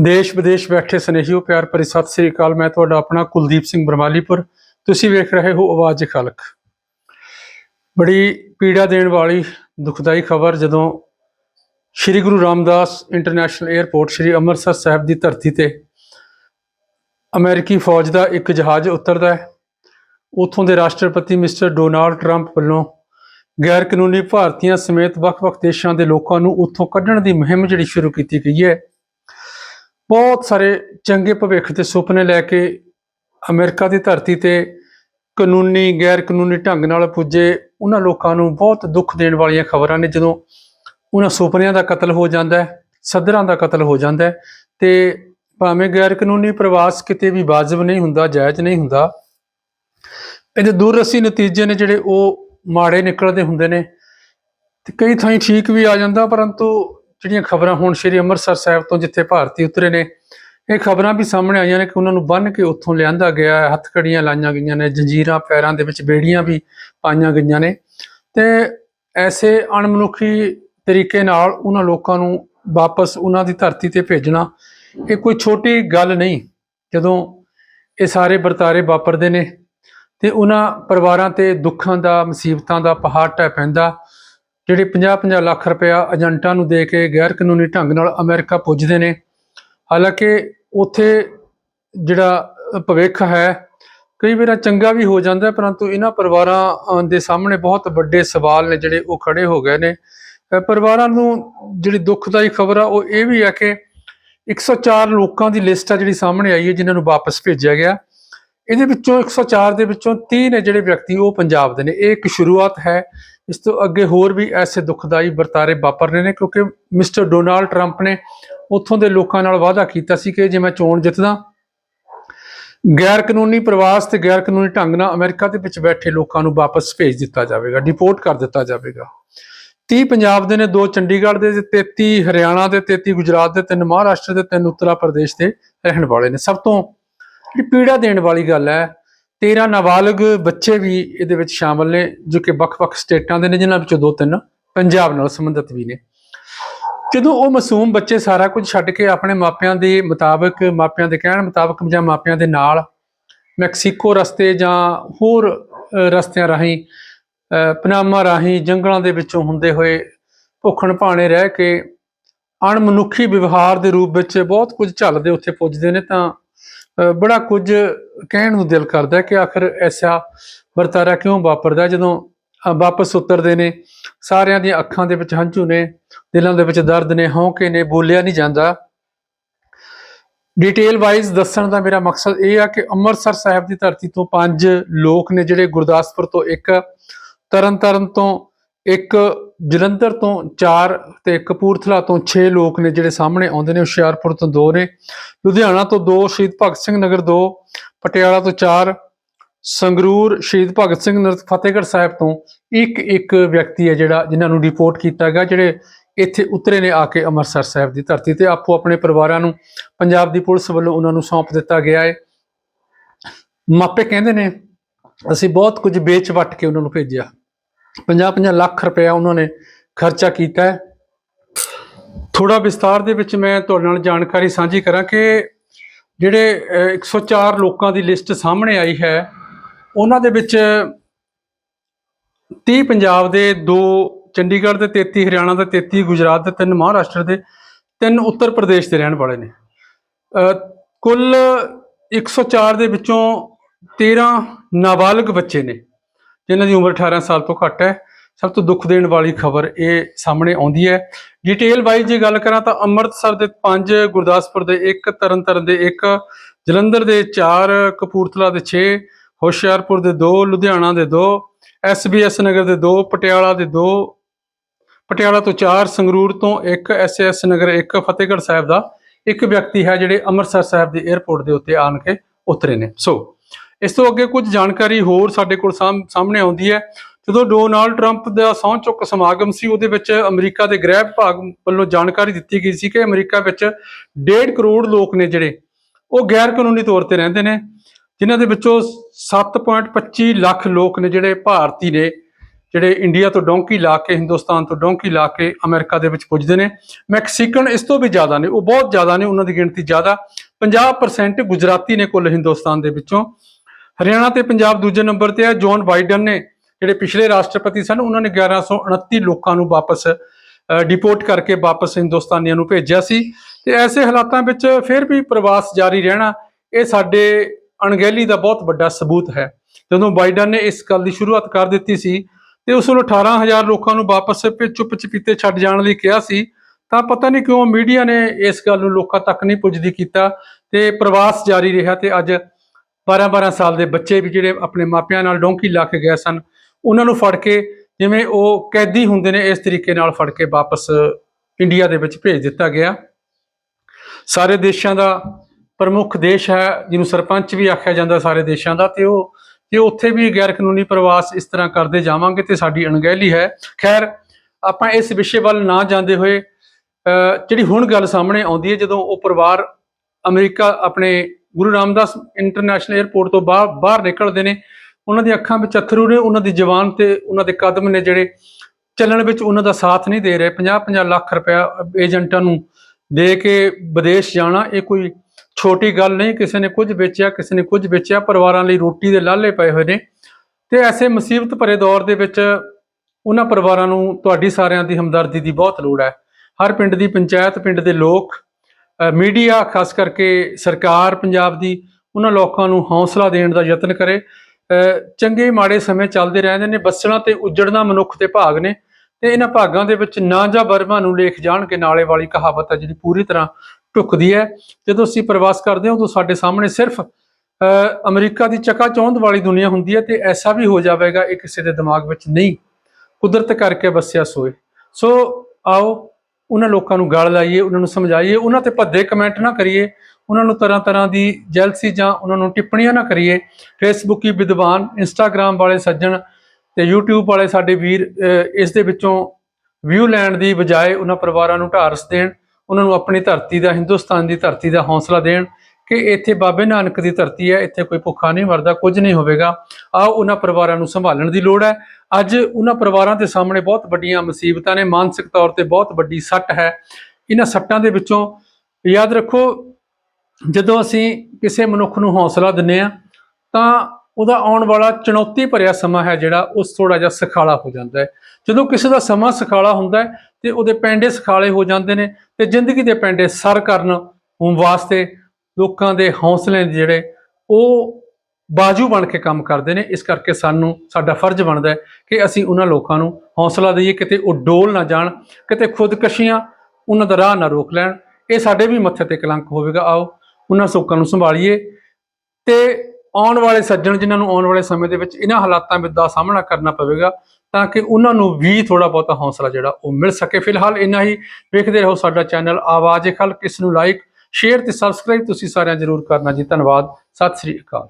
ਦੇਸ਼ ਵਿਦੇਸ਼ ਬੈਠੇ ਸਨੇਹੀਓ, ਪਿਆਰ ਭਰੀ ਸਤਿ ਸ੍ਰੀ ਅਕਾਲ। ਮੈਂ ਤੁਹਾਡਾ ਆਪਣਾ ਕੁਲਦੀਪ ਸਿੰਘ ਬਰਮਾਲੀਪੁਰ। ਤੁਸੀਂ ਵੇਖ ਰਹੇ ਹੋ ਆਵਾਜ਼ ਖਲਕ ਬੜੀ ਪੀੜਾ ਦੇਣ ਵਾਲੀ ਦੁਖਦਾਈ ਖਬਰ ਜਦੋਂ ਸ੍ਰੀ ਗੁਰੂ ਰਾਮਦਾਸ ਇੰਟਰਨੈਸ਼ਨਲ 에ਅਰਪੋਰਟ ਸ੍ਰੀ ਅੰਮ੍ਰਿਤਸਰ ਸਾਹਿਬ ਦੀ ਧਰਤੀ ਤੇ ਅਮਰੀਕੀ ਫੌਜ ਦਾ ਇੱਕ ਜਹਾਜ਼ ਉਤਰਦਾ ਹੈ। ਉਥੋਂ ਦੇ ਰਾਸ਼ਟਰਪਤੀ ਮਿਸਟਰ ਡੋਨਾਲਡ ਟਰੰਪ ਵੱਲੋਂ ਗੈਰ ਕਾਨੂੰਨੀ ਭਾਰਤੀਆਂ ਸਮੇਤ ਵੱਖ-ਵੱਖ ਦੇਸ਼ਾਂ ਦੇ ਲੋਕਾਂ ਨੂੰ ਉੱਥੋਂ ਕੱਢਣ ਦੀ ਮੁਹਿੰਮ ਜਿਹੜੀ ਸ਼ੁਰੂ ਕੀਤੀ ਗਈ ਹੈ ਬਹੁਤ ਸਾਰੇ ਚੰਗੇ ਭਵਿੱਖ ਦੇ ਸੁਪਨੇ ਲੈ ਕੇ ਅਮਰੀਕਾ ਦੀ ਧਰਤੀ ਤੇ ਕਾਨੂੰਨੀ ਗੈਰ ਕਾਨੂੰਨੀ ਢੰਗ ਨਾਲ ਪੁੱਜੇ, ਉਹਨਾਂ ਲੋਕਾਂ ਨੂੰ ਬਹੁਤ ਦੁੱਖ ਦੇਣ ਵਾਲੀਆਂ ਖਬਰਾਂ ਨੇ, ਜਦੋਂ ਉਹਨਾਂ ਸੁਪਨਿਆਂ ਦਾ ਕਤਲ ਹੋ ਜਾਂਦਾ ਹੈ ਸੱਧਰਾਂ ਦਾ ਕਤਲ ਹੋ ਜਾਂਦਾ ਹੈ, ਤੇ ਭਾਵੇਂ ਗੈਰ ਕਾਨੂੰਨੀ ਪ੍ਰਵਾਸ ਕਿਤੇ ਵੀ ਵਾਜਬ ਨਹੀਂ ਹੁੰਦਾ, ਜਾਇਜ਼ ਨਹੀਂ ਹੁੰਦਾ, ਇਹਦੇ ਦੂਰਰਸੀ ਨਤੀਜੇ ਨੇ ਜਿਹੜੇ ਉਹ ਮਾੜੇ ਨਿਕਲਦੇ ਹੁੰਦੇ ਨੇ, ਤੇ ਕਈ ਥਾਈਂ ਠੀਕ ਵੀ ਆ ਜਾਂਦਾ, ਪਰੰਤੂ ਜਿਹੜੀਆਂ ਖਬਰਾਂ ਹੁਣ ਸ਼੍ਰੀ ਅੰਮ੍ਰਿਤਸਰ ਸਾਹਿਬ ਤੋਂ ਜਿੱਥੇ ਭਾਰਤੀ ਉਤਰੇ ਨੇ, ਇਹ ਖਬਰਾਂ ਵੀ ਸਾਹਮਣੇ ਆਈਆਂ ਨੇ ਕਿ ਉਹਨਾਂ ਨੂੰ ਬੰਨ ਕੇ ਉੱਥੋਂ ਲਿਆਂਦਾ ਗਿਆ ਹੈ। ਹੱਥਕੜੀਆਂ ਲਾਈਆਂ ਗਈਆਂ ਨੇ, ਜੰਜੀਰਾਂ ਪੈਰਾਂ ਦੇ ਵਿੱਚ ਬੇੜੀਆਂ ਵੀ ਪਾਈਆਂ ਗਈਆਂ ਨੇ ਤੇ ਐਸੇ ਅਣਮਨੁੱਖੀ ਤਰੀਕੇ ਨਾਲ ਉਹਨਾਂ ਲੋਕਾਂ ਨੂੰ ਵਾਪਸ ਉਹਨਾਂ ਦੀ ਧਰਤੀ ਤੇ ਭੇਜਣਾ, ਇਹ ਕੋਈ ਛੋਟੀ ਗੱਲ ਨਹੀਂ। ਜਦੋਂ ਇਹ ਸਾਰੇ ਵਰਤਾਰੇ ਵਾਪਰਦੇ ਨੇ ਤੇ ਉਹਨਾਂ ਪਰਿਵਾਰਾਂ ਤੇ ਦੁੱਖਾਂ ਦਾ, ਮੁਸੀਬਤਾਂ ਦਾ ਪਹਾੜ ਟਹਿ ਪੈਂਦਾ ਜਿਹੜੇ 50-50 ਲੱਖ ਰੁਪਇਆ ਏਜੰਟਾਂ ਨੂੰ ਦੇ ਕੇ ਗੈਰ ਕਾਨੂੰਨੀ ਢੰਗ ਨਾਲ ਅਮਰੀਕਾ ਪੁੱਜਦੇ ਨੇ, ਹਾਲਾਂਕਿ ਉੱਥੇ ਜਿਹੜਾ ਭਵਿੱਖ ਹੈ, ਕਈ ਵਾਰ ਚੰਗਾ ਵੀ ਹੋ ਜਾਂਦਾ ਪਰੰਤੂ ਇਹਨਾਂ ਪਰਿਵਾਰਾਂ ਦੇ ਸਾਹਮਣੇ ਬਹੁਤ ਵੱਡੇ ਸਵਾਲ ਨੇ ਜਿਹੜੇ ਉਹ ਖੜੇ ਹੋ ਗਏ ਨੇ। ਪਰਿਵਾਰਾਂ ਨੂੰ ਜਿਹੜੀ ਦੁੱਖਦਾਈ ਖਬਰ ਆ, ਉਹ ਇਹ ਵੀ ਹੈ ਕਿ 104 ਲੋਕਾਂ ਦੀ ਲਿਸਟ ਆ ਜਿਹੜੀ ਸਾਹਮਣੇ ਆਈ ਹੈ, ਜਿਨ੍ਹਾਂ ਨੂੰ ਵਾਪਸ ਭੇਜਿਆ ਗਿਆ। ਇਹਦੇ ਵਿੱਚੋਂ 104 ਦੇ ਵਿੱਚੋਂ 30 ਨੇ ਜਿਹੜੇ ਵਿਅਕਤੀ, ਉਹ ਪੰਜਾਬ ਦੇ ਨੇ। ਇਹ ਇੱਕ ਸ਼ੁਰੂਆਤ ਹੈ ਇਸ ਤੋਂ ਅੱਗੇ ਹੋਰ ਵੀ ਐਸੇ ਦੁਖਦਾਈ ਵਰਤਾਰੇ ਵਾਪਰ ਰਹੇ ਨੇ, ਕਿਉਂਕਿ ਮਿਸਟਰ ਡੋਨਾਲਡ ਟਰੰਪ ਨੇ ਉੱਥੋਂ ਦੇ ਲੋਕਾਂ ਨਾਲ ਵਾਅਦਾ ਕੀਤਾ ਸੀ ਕਿ ਜੇ ਮੈਂ ਚੋਣ ਜਿੱਤਦਾ ਗੈਰ ਕਾਨੂੰਨੀ ਪ੍ਰਵਾਸ ਤੇ ਗੈਰ ਕਾਨੂੰਨੀ ਢੰਗ ਨਾਲ ਅਮਰੀਕਾ ਦੇ ਵਿੱਚ ਬੈਠੇ ਲੋਕਾਂ ਨੂੰ ਵਾਪਸ ਭੇਜ ਦਿੱਤਾ ਜਾਵੇਗਾ ਡਿਪੋਰਟ ਕਰ ਦਿੱਤਾ ਜਾਵੇਗਾ। 30 ਪੰਜਾਬ ਦੇ ਨੇ, ਦੋ ਚੰਡੀਗੜ੍ਹ ਦੇ ਤੇ 33 ਹਰਿਆਣਾ ਦੇ 33 ਗੁਜਰਾਤ ਦੇ, ਤਿੰਨ ਮਹਾਰਾਸ਼ਟਰ ਦੇ, ਤਿੰਨ ਉੱਤਰਾ ਪ੍ਰਦੇਸ਼ ਦੇ ਰਹਿਣ ਵਾਲੇ ਨੇ। ਸਭ ਤੋਂ ਜਿਹੜੀ ਪੀੜਾ ਦੇਣ ਵਾਲੀ ਗੱਲ ਹੈ 13 ਨਾਬਾਲਗ ਬੱਚੇ ਵੀ ਇਹਦੇ ਵਿੱਚ ਸ਼ਾਮਲ ਨੇ, ਜੋ ਕਿ ਵੱਖ-ਵੱਖ ਸਟੇਟਾਂ ਦੇ ਨੇ, ਜਿਨ੍ਹਾਂ ਵਿੱਚੋਂ ਦੋ ਤਿੰਨ ਪੰਜਾਬ ਨਾਲ ਸੰਬੰਧਿਤ ਵੀ ਨੇ। ਜਦੋਂ ਉਹ ਮਾਸੂਮ ਬੱਚੇ ਸਾਰਾ ਕੁਝ ਛੱਡ ਕੇ ਆਪਣੇ ਮਾਪਿਆਂ ਦੇ ਮੁਤਾਬਕ, ਮਾਪਿਆਂ ਦੇ ਕਹਿਣ ਮੁਤਾਬਕ ਜਾਂ ਮਾਪਿਆਂ ਦੇ ਨਾਲ ਮੈਕਸੀਕੋ ਰਸਤੇ ਜਾਂ ਹੋਰ ਰਸਤਿਆਂ ਰਾਹੀਂ ਪਨਾਮਾ ਰਾਹੀਂ ਜੰਗਲਾਂ ਦੇ ਵਿੱਚੋਂ ਹੁੰਦੇ ਹੋਏ ਭੁੱਖਣ ਭਾਣੇ ਰਹਿ ਕੇ ਅਣਮਨੁੱਖੀ ਵਿਵਹਾਰ ਦੇ ਰੂਪ ਵਿੱਚ ਬਹੁਤ ਕੁਝ ਝੱਲਦੇ ਉੱਥੇ ਪੁੱਜਦੇ ਨੇ, ਤਾਂ ਬੜਾ ਕੁਝ ਕਹਿਣ ਨੂੰ ਦਿਲ ਕਰਦਾ ਕਿ ਆਖਰ ਐਸਾ ਵਰਤਾਰਾ ਕਿਉਂ ਵਾਪਰਦਾ ਹੈ? ਜਦੋਂ ਵਾਪਸ ਉਤਰਦੇ ਨੇ, ਸਾਰਿਆਂ ਦੀਆਂ ਅੱਖਾਂ ਦੇ ਵਿੱਚ ਹੰਝੂ ਨੇ, ਦਿਲਾਂ ਦੇ ਵਿੱਚ ਦਰਦ ਨੇ, ਹੌਂਕੇ ਨੇ, ਬੋਲਿਆ ਨਹੀਂ ਜਾਂਦਾ। ਡਿਟੇਲ ਵਾਈਜ਼ ਦੱਸਣ ਦਾ ਮੇਰਾ ਮਕਸਦ ਇਹ ਆ ਕਿ ਅੰਮ੍ਰਿਤਸਰ ਸਾਹਿਬ ਦੀ ਧਰਤੀ ਤੋਂ ਪੰਜ ਲੋਕ ਨੇ, ਜਿਹੜੇ ਗੁਰਦਾਸਪੁਰ ਤੋਂ ਇੱਕ, ਤਰਨਤਾਰਨ ਤੋਂ ਇੱਕ ਜਲੰਧਰ ਤੋਂ ਚਾਰ ਤੇ ਕਪੂਰਥਲਾ ਤੋਂ 6 ਲੋਕ ਨੇ ਜਿਹੜੇ ਸਾਹਮਣੇ ਆਉਂਦੇ ਨੇ, ਹੁਸ਼ਿਆਰਪੁਰ ਤੋਂ ਦੋ ਨੇ, ਲੁਧਿਆਣਾ ਤੋਂ ਦੋ, ਸ਼ਹੀਦ ਭਗਤ ਸਿੰਘ ਨਗਰ ਦੋ, ਪਟਿਆਲਾ ਤੋਂ ਚਾਰ, ਸੰਗਰੂਰ ਸ਼ਹੀਦ ਭਗਤ ਸਿੰਘ ਨਗਰ, ਫਤਿਹਗੜ੍ਹ ਸਾਹਿਬ ਤੋਂ ਇੱਕ ਇੱਕ ਵਿਅਕਤੀ ਹੈ ਜਿਹੜਾ ਜਿਨ੍ਹਾਂ ਨੂੰ ਰਿਪੋਰਟ ਕੀਤਾ ਗਿਆ, ਜਿਹੜੇ ਇੱਥੇ ਉਤਰੇ ਨੇ ਆ ਕੇ ਅੰਮ੍ਰਿਤਸਰ ਸਾਹਿਬ ਦੀ ਧਰਤੀ ਤੇ। ਆਪੋ ਆਪਣੇ ਪਰਿਵਾਰਾਂ ਨੂੰ ਪੰਜਾਬ ਦੀ ਪੁਲਿਸ ਵੱਲੋਂ ਉਹਨਾਂ ਨੂੰ ਸੌਂਪ ਦਿੱਤਾ ਗਿਆ ਹੈ। ਮਾਪੇ ਕਹਿੰਦੇ ਨੇ, ਅਸੀਂ ਬਹੁਤ ਕੁਝ ਵੇਚ ਵੱਟ ਕੇ ਉਹਨਾਂ ਨੂੰ ਭੇਜਿਆ। 50-50 ਲੱਖ ਰੁਪਇਆ ਉਹਨਾਂ ਨੇ ਖਰਚਾ ਕੀਤਾ ਹੈ। ਥੋੜਾ ਵਿਸਤਾਰ ਦੇ ਵਿੱਚ ਮੈਂ ਤੁਹਾਡੇ ਨਾਲ ਜਾਣਕਾਰੀ ਸਾਂਝੀ ਕਰਾਂ ਕਿ ਜਿਹੜੇ ਅਹ, 104 ਲੋਕਾਂ ਦੀ ਲਿਸਟ ਸਾਹਮਣੇ ਆਈ ਹੈ ਉਹਨਾਂ ਦੇ ਵਿੱਚ 30 ਪੰਜਾਬ ਦੇ ਦੋ ਚੰਡੀਗੜ੍ਹ ਦੇ 33 ਹਰਿਆਣਾ ਦੇ 33 ਗੁਜਰਾਤ ਦੇ ਤਿੰਨ ਮਹਾਰਾਸ਼ਟਰ ਦੇ ਤਿੰਨ ਉੱਤਰ ਪ੍ਰਦੇਸ਼ ਦੇ ਰਹਿਣ ਵਾਲੇ ਨੇ। ਅਹ, ਕੁੱਲ 104 ਦੇ ਵਿੱਚੋਂ 13 ਨਾਬਾਲਗ ਬੱਚੇ ਨੇ। ਜਿਨ੍ਹਾਂ ਦੀ ਉਮਰ 18 ਸਾਲ ਤੋਂ ਘੱਟ ਹੈ, ਸਭ ਤੋਂ ਦੁੱਖ ਦੇਣ ਵਾਲੀ ਖਬਰ ਇਹ ਸਾਹਮਣੇ ਆਉਂਦੀ ਹੈ। ਡਿਟੇਲ ਵਾਈਜ਼ ਜੇ ਗੱਲ ਕਰਾਂ ਤਾਂ ਅੰਮ੍ਰਿਤਸਰ ਦੇ 5 ਗੁਰਦਾਸਪੁਰ ਦੇ 1 ਤਰਨਤਾਰਨ ਦੇ 1 ਜਲੰਧਰ ਦੇ 4 ਕਪੂਰਥਲਾ ਦੇ 6 ਹੁਸ਼ਿਆਰਪੁਰ ਦੇ 2 ਲੁਧਿਆਣਾ ਦੇ 2 ਐਸਬੀਐਸ ਨਗਰ ਦੇ 2 ਪਟਿਆਲਾ ਦੇ 2 ਪਟਿਆਲਾ ਤੋਂ 4 ਸੰਗਰੂਰ ਤੋਂ 1 ਐਸਐਸ ਨਗਰ 1 ਫਤਿਹਗੜ੍ਹ ਸਾਹਿਬ ਦਾ ਇੱਕ ਵਿਅਕਤੀ ਹੈ ਜਿਹੜੇ ਅੰਮ੍ਰਿਤਸਰ ਸਾਹਿਬ ਦੇ 에ਅਰਪੋਰਟ ਦੇ ਉੱਤੇ ਆਣ ਕੇ ਉਤਰੇ ਨੇ। ਸੋ ਇਸ ਤੋਂ ਅੱਗੇ ਕੁਝ ਜਾਣਕਾਰੀ ਹੋਰ ਸਾਡੇ ਕੋਲ ਸਾਹਮ- ਸਾਹਮਣੇ ਆਉਂਦੀ ਹੈ। ਜਦੋਂ ਡੋਨਾਲਡ ਟਰੰਪ ਦਾ ਸਹੁੰ ਚੁੱਕ ਸਮਾਗਮ ਸੀ, ਉਹਦੇ ਵਿੱਚ ਅਮਰੀਕਾ ਦੇ ਗ੍ਰਹਿ ਵਿਭਾਗ ਵੱਲੋਂ ਜਾਣਕਾਰੀ ਦਿੱਤੀ ਗਈ ਸੀ ਕਿ ਅਮਰੀਕਾ ਵਿੱਚ 1.5 ਕਰੋੜ ਲੋਕ ਨੇ ਜਿਹੜੇ, ਉਹ ਗੈਰ ਕਾਨੂੰਨੀ ਤੌਰ ਤੇ ਰਹਿੰਦੇ ਨੇ, ਜਿਨ੍ਹਾਂ ਦੇ ਵਿੱਚੋਂ 7.25 ਲੱਖ ਲੋਕ ਨੇ ਜਿਹੜੇ ਭਾਰਤੀ ਨੇ, ਜਿਹੜੇ ਇੰਡੀਆ ਤੋਂ ਡੋਂਕੀ ਲਾ ਕੇ, ਹਿੰਦੁਸਤਾਨ ਤੋਂ ਡੋਂਕੀ ਲਾ ਕੇ ਅਮਰੀਕਾ ਦੇ ਵਿੱਚ ਪੁੱਜਦੇ ਨੇ। ਮੈਕਸੀਕਨ ਇਸ ਤੋਂ ਵੀ ਜ਼ਿਆਦਾ ਨੇ, ਉਹ ਬਹੁਤ ਜ਼ਿਆਦਾ ਨੇ, ਉਹਨਾਂ ਦੀ ਗਿਣਤੀ ਜ਼ਿਆਦਾ। 50% ਗੁਜਰਾਤੀ ਨੇ ਕੁੱਲ ਹਿੰਦੁਸਤਾਨ ਦੇ ਵਿੱਚੋਂ। ਹਰਿਆਣਾ ਤੇ ਪੰਜਾਬ ਦੂਜੇ ਨੰਬਰ ਤੇ ਹੈ ਜੌਨ ਬਾਈਡਨ ਨੇ ਜਿਹੜੇ ਪਿਛਲੇ ਰਾਸ਼ਟਰਪਤੀ ਸਨ, ਉਹਨਾਂ ਨੇ 1129 ਲੋਕਾਂ ਨੂੰ ਵਾਪਸ ਡਿਪੋਰਟ ਕਰਕੇ ਵਾਪਸ ਹਿੰਦੁਸਤਾਨੀਆਂ ਨੂੰ ਭੇਜਿਆ ਸੀ। ਤੇ ਐਸੇ ਹਾਲਾਤਾਂ ਵਿੱਚ ਫਿਰ ਵੀ ਪ੍ਰਵਾਸ ਜਾਰੀ ਰਹਿਣਾ, ਇਹ ਸਾਡੇ ਅਣਗਹਿਲੀ ਦਾ ਬਹੁਤ ਵੱਡਾ ਸਬੂਤ ਹੈ। ਜਦੋਂ ਬਾਈਡਨ ਨੇ ਇਸ ਗੱਲ ਦੀ ਸ਼ੁਰੂਆਤ ਕਰ ਦਿੱਤੀ ਸੀ ਤੇ ਉਸ ਨੂੰ 18000 ਲੋਕਾਂ ਨੂੰ ਵਾਪਸ ਭੇ- ਚੁੱਪ ਚਪੀਤੇ ਛੱਡ ਜਾਣ ਲਈ ਕਿਹਾ ਸੀ, ਤਾਂ ਪਤਾ ਨਹੀਂ ਕਿਉਂ ਮੀਡੀਆ ਨੇ ਇਸ ਗੱਲ ਨੂੰ ਲੋਕਾਂ ਤੱਕ ਨਹੀਂ ਪੁੱਜਦੀ ਕੀਤਾ ਤੇ ਪ੍ਰਵਾਸ ਜਾਰੀ ਰਿਹਾ ਤੇ ਅੱਜ 12-12 ਸਾਲ ਦੇ ਬੱਚੇ ਵੀ ਜਿਹੜੇ ਆਪਣੇ ਮਾਪਿਆਂ ਨਾਲ ਡੋਂਕੀ ਲਾ ਕੇ ਗਏ ਸਨ, ਉਹਨਾਂ ਨੂੰ ਫੜ ਕੇ ਜਿਵੇਂ ਉਹ ਕੈਦੀ ਹੁੰਦੇ ਨੇ, ਇਸ ਤਰੀਕੇ ਨਾਲ ਫੜ ਕੇ ਵਾਪਸ ਇੰਡੀਆ ਦੇ ਵਿੱਚ ਭੇਜ ਦਿੱਤਾ ਗਿਆ। ਸਾਰੇ ਦੇਸ਼ਾਂ ਦਾ ਪ੍ਰਮੁੱਖ ਦੇਸ਼ ਹੈ, ਜਿਹਨੂੰ ਸਰਪੰਚ ਵੀ ਆਖਿਆ ਜਾਂਦਾ ਸਾਰੇ ਦੇਸ਼ਾਂ ਦਾ, ਤੇ ਉਹ, ਤੇ ਉੱਥੇ ਵੀ ਗੈਰ ਕਾਨੂੰਨੀ ਪ੍ਰਵਾਸ ਇਸ ਤਰ੍ਹਾਂ ਕਰਦੇ ਜਾਵਾਂਗੇ ਤੇ ਸਾਡੀ ਅਣਗਹਿਲੀ ਹੈ। ਖੈਰ, ਆਪਾਂ ਇਸ ਵਿਸ਼ੇ ਵੱਲ ਨਾ ਜਾਂਦੇ ਹੋਏ, ਅਹ ਜਿਹੜੀ ਹੁਣ ਗੱਲ ਸਾਹਮਣੇ ਆਉਂਦੀ ਹੈ, ਜਦੋਂ ਉਹ ਪਰਿਵਾਰ ਅਮਰੀਕਾ ਆਪਣੇ ਗੁਰੂ ਰਾਮਦਾਸ ਇੰਟਰਨੈਸ਼ਨਲ 에ਅਰਪੋਰਟ ਤੋਂ ਬਾਹਰ ਬਾਹਰ ਨਿਕਲਦੇ ਨੇ। ਉਹਨਾਂ ਦੀਆਂ ਅੱਖਾਂ ਵਿੱਚ ਅੱਥਰੂ ਨੇ, ਉਹਨਾਂ ਦੀ ਜ਼ੁਬਾਨ ਤੇ ਉਹਨਾਂ ਦੇ ਕਦਮ ਨੇ ਜਿਹੜੇ ਚੱਲਣ ਵਿੱਚ ਉਹਨਾਂ ਦਾ ਸਾਥ ਨਹੀਂ ਦੇ ਰਹੇ। 50-50 ਲੱਖ ਰੁਪਇਆ ਏਜੰਟਾਂ ਨੂੰ ਦੇ ਕੇ ਵਿਦੇਸ਼ ਜਾਣਾ, ਇਹ ਕੋਈ ਛੋਟੀ ਗੱਲ ਨਹੀਂ। ਕਿਸੇ ਨੇ ਕੁਝ ਵੇਚਿਆ, ਕਿਸੇ ਨੇ ਕੁਝ ਵੇਚਿਆ, ਪਰਿਵਾਰਾਂ ਲਈ ਰੋਟੀ ਦੇ ਲਾਲੇ ਪਏ ਹੋਏ ਨੇ। ਤੇ ਐਸੇ ਮੁਸੀਬਤ ਭਰੇ ਦੌਰ ਦੇ ਵਿੱਚ ਉਹਨਾਂ ਪਰਿਵਾਰਾਂ ਨੂੰ ਤੁਹਾਡੀ ਸਾਰਿਆਂ ਦੀ ਹਮਦਰਦੀ ਦੀ ਬਹੁਤ ਲੋੜ ਹੈ। ਹਰ ਪਿੰਡ ਦੀ ਪੰਚਾਇਤ, ਪਿੰਡ ਦੇ ਲੋਕ ਮੀਡੀਆ, ਖਾਸ ਕਰਕੇ ਸਰਕਾਰ ਪੰਜਾਬ ਦੀ, ਉਹਨਾਂ ਲੋਕਾਂ ਨੂੰ ਹੌਸਲਾ ਦੇਣ ਦਾ ਯਤਨ ਕਰੇ। ਚੰਗੇ ਮਾੜੇ ਸਮੇਂ ਚੱਲਦੇ ਰਹਿੰਦੇ ਨੇ ਬਸਣਾ ਤੇ ਉੱਜੜਨਾ ਮਨੁੱਖ ਦੇ ਭਾਗ ਨੇ ਤੇ ਇਹਨਾਂ ਭਾਗਾਂ ਦੇ ਵਿੱਚ ਨਾ ਜਾਂ ਬਰਮਾ ਨੂੰ ਲੇਖ ਜਾਣਗੇ, ਨਾਲੇ ਵਾਲੀ ਕਹਾਵਤ ਹੈ ਜਿਹੜੀ ਪੂਰੀ ਤਰ੍ਹਾਂ ਢੁਕਦੀ ਹੈ। ਜਦੋਂ ਅਸੀਂ ਪ੍ਰਵਾਸ ਕਰਦੇ ਹਾਂ, ਉਦੋਂ ਸਾਡੇ ਸਾਹਮਣੇ ਸਿਰਫ ਅਮਰੀਕਾ ਦੀ ਚੱਕਾ ਚੌਂਧ ਵਾਲੀ ਦੁਨੀਆ ਹੁੰਦੀ ਹੈ ਤੇ ਐਸਾ ਵੀ ਹੋ ਜਾਵੇਗਾ, ਇਹ ਕਿਸੇ ਦੇ ਦਿਮਾਗ ਵਿੱਚ ਨਹੀਂ। ਕੁਦਰਤ ਕਰਕੇ ਵਸਿਆ ਸੋਏ। ਸੋ ਆਓ ਉਹਨਾਂ ਲੋਕਾਂ ਨੂੰ ਗਲ ਲਾਈਏ, ਉਹਨਾਂ ਨੂੰ ਸਮਝਾਈਏ, ਉਹਨਾਂ ਤੇ ਭੱਦੇ ਕਮੈਂਟ ਨਾ ਕਰੀਏ, ਉਹਨਾਂ ਨੂੰ ਤਰ੍ਹਾਂ ਤਰ੍ਹਾਂ ਦੀ ਜੈਲਸੀ ਜਾਂ ਉਹਨਾਂ ਨੂੰ ਟਿੱਪਣੀਆਂ ਨਾ ਕਰੀਏ। ਫੇਸਬੁੱਕੀ ਵਿਦਵਾਨ ਇੰਸਟਾਗ੍ਰam ਵਾਲੇ ਸੱਜਣ ਤੇ YouTube ਵਾਲੇ ਸਾਡੇ ਵੀਰ ਇਸ ਦੇ ਵਿੱਚੋਂ ਵਿਊ ਲੈਣ ਦੀ ਬਜਾਏ ਉਹਨਾਂ ਪਰਿਵਾਰਾਂ ਨੂੰ ਢਾਰਸ ਦੇਣ, ਉਹਨਾਂ ਨੂੰ ਆਪਣੀ ਧਰਤੀ ਦਾ, ਹਿੰਦੁਸਤਾਨ ਦੀ ਧਰਤੀ ਦਾ ਹੌਸਲਾ ਦੇਣ। ਕਿ ਇੱਥੇ ਬਾਬੇ ਨਾਨਕ ਦੀ ਧਰਤੀ ਹੈ, ਇੱਥੇ ਕੋਈ ਭੁੱਖਾ ਨਹੀਂ ਮਰਦਾ, ਕੁਝ ਨਹੀਂ ਹੋਵੇਗਾ। ਆਓ ਉਹਨਾਂ ਪਰਿਵਾਰਾਂ ਨੂੰ ਸੰਭਾਲਣ ਦੀ ਲੋੜ ਹੈ। ਅੱਜ ਉਹਨਾਂ ਪਰਿਵਾਰਾਂ ਦੇ ਸਾਹਮਣੇ ਬਹੁਤ ਵੱਡੀਆਂ ਮੁਸੀਬਤਾਂ ਨੇ। ਮਾਨਸਿਕ ਤੌਰ ਤੇ ਬਹੁਤ ਵੱਡੀ ਸੱਟ ਹੈ। ਇਹਨਾਂ ਸੱਟਾਂ ਦੇ ਵਿੱਚੋਂ ਯਾਦ ਰੱਖੋ, ਜਦੋਂ ਅਸੀਂ ਕਿਸੇ ਮਨੁੱਖ ਨੂੰ ਹੌਸਲਾ ਦਿੰਨੇ ਆ ਤਾਂ ਉਹਦਾ ਆਉਣ ਵਾਲਾ ਚੁਣੌਤੀ ਭਰਿਆ ਸਮਾਂ ਹੈ ਜਿਹੜਾ ਉਸ ਥੋੜਾ ਜਿਹਾ ਸਖਾਲਾ ਹੋ ਜਾਂਦਾ ਹੈ। ਜਦੋਂ ਕਿਸੇ ਦਾ ਸਮਾਂ ਸਖਾਲਾ ਹੁੰਦਾ ਹੈ, ਤੇ ਉਹਦੇ ਪੈਂਡੇ ਸਖਾਲੇ ਹੋ ਜਾਂਦੇ ਨੇ, ਤੇ ਜ਼ਿੰਦਗੀ ਦੇ ਪੈਂਡੇ ਸਰ ਕਰਨ ਵਾਸਤੇ ਲੋਕਾਂ ਦੇ ਹੌਸਲੇ ਜਿਹੜੇ ਉਹ ਬਾਜੂ ਬਣ ਕੇ ਕੰਮ ਕਰਦੇ ਨੇ। ਇਸ ਕਰਕੇ ਸਾਨੂੰ, ਸਾਡਾ ਫਰਜ਼ ਬਣਦਾ ਹੈ ਕਿ ਅਸੀਂ ਉਹਨਾਂ ਲੋਕਾਂ ਨੂੰ ਹੌਸਲਾ ਦਈਏ, ਕਿਤੇ ਉਹ ਡੋਲ ਨਾ ਜਾਣ, ਕਿਤੇ ਖੁਦਕਸ਼ੀਆਂ ਉਹਨਾਂ ਦਾ ਰਾਹ ਨਾ ਰੋਕ ਲੈਣ। ਇਹ ਸਾਡੇ ਵੀ ਮੱਥੇ ਤੇ ਕਲੰਕ ਹੋਵੇਗਾ। ਆਓ, ਉਹਨਾਂ ਸੋਕਾਂ ਨੂੰ ਸੰਭਾਲੀਏ ਤੇ ਆਉਣ ਵਾਲੇ ਸੱਜਣ, ਜਿਨ੍ਹਾਂ ਨੂੰ ਆਉਣ ਵਾਲੇ ਸਮੇਂ ਦੇ ਵਿੱਚ ਇਹਨਾਂ ਹਾਲਾਤਾਂ ਦਾ ਸਾਹਮਣਾ ਕਰਨਾ ਪਵੇਗਾ, ਤਾਂ ਕਿ ਉਹਨਾਂ ਨੂੰ ਵੀ ਥੋੜਾ ਬਹੁਤਾ ਹੌਸਲਾ ਜਿਹੜਾ ਉਹ ਮਿਲ ਸਕੇ। ਫਿਲਹਾਲ ਇੰਨਾ ਹੀ। ਵੇਖਦੇ ਰਹੋ ਸਾਡਾ ਚੈਨਲ ਆਵਾਜ਼ ਖਲ। ਕਿਸ ਨੂੰ ਲਾਈਕ ਸ਼ੇਅਰ ਤੇ ਸਬਸਕ੍ਰਾਈਬ ਤੁਸੀਂ ਸਾਰਿਆਂ ਜਰੂਰ ਕਰਨਾ ਜੀ। ਧੰਨਵਾਦ। ਸਤਿ ਸ੍ਰੀ ਅਕਾਲ।